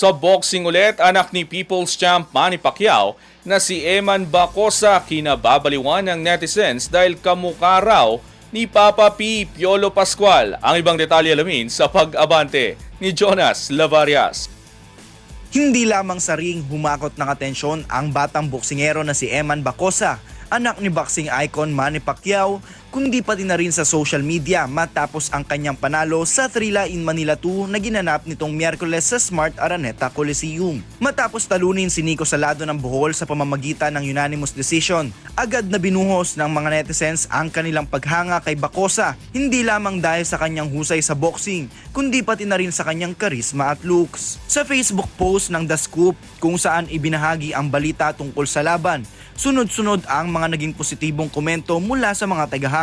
Sa boxing ulit, anak ni People's Champ Manny Pacquiao na si Eman Bacosa kinababaliwan ng netizens dahil kamukha raw ni Papa P. Piolo Pascual. Ang ibang detalye alamin sa pag-abante ni Jonas Lavarias. Hindi lamang sa ring humakot ng atensyon ang batang boksingero na si Eman Bacosa, anak ni boxing icon Manny Pacquiao, kundi pati na rin sa social media matapos ang kanyang panalo sa Thrilla in Manila 2 na ginanap nitong Miyerkules sa Smart Araneta Coliseum. Matapos talunin si Nico Salado ng Bohol sa pamamagitan ng unanimous decision, agad na binuhos ng mga netizens ang kanilang paghanga kay Bacosa, hindi lamang dahil sa kanyang husay sa boxing, kundi pati na rin sa kanyang karisma at looks. Sa Facebook post ng The Scoop kung saan ibinahagi ang balita tungkol sa laban, sunod-sunod ang mga naging positibong komento mula sa mga tagahanga.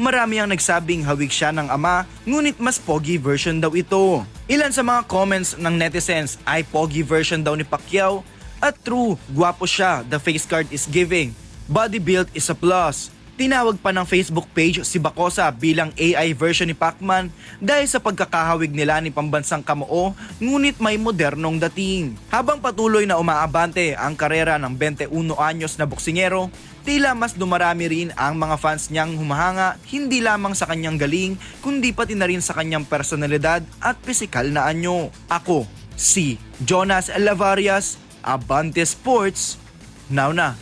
Marami ang nagsabing hawig siya ng ama, ngunit mas pogi version daw ito. Ilan sa mga comments ng netizens ay pogi version daw ni Pacquiao at true, guwapo siya, the face card is giving. Body build is a plus. Tinawag pa ng Facebook page si Bacosa bilang AI version ni Pacman dahil sa pagkakahawig nila ni pambansang kamoo ngunit may modernong dating. Habang patuloy na umaabante ang karera ng 21 anyos na boksingero, tila mas dumarami rin ang mga fans niyang humahanga hindi lamang sa kanyang galing kundi pati na rin sa kanyang personalidad at pisikal na anyo. Ako, si Jonas Lavarias, Abante Sports, now na.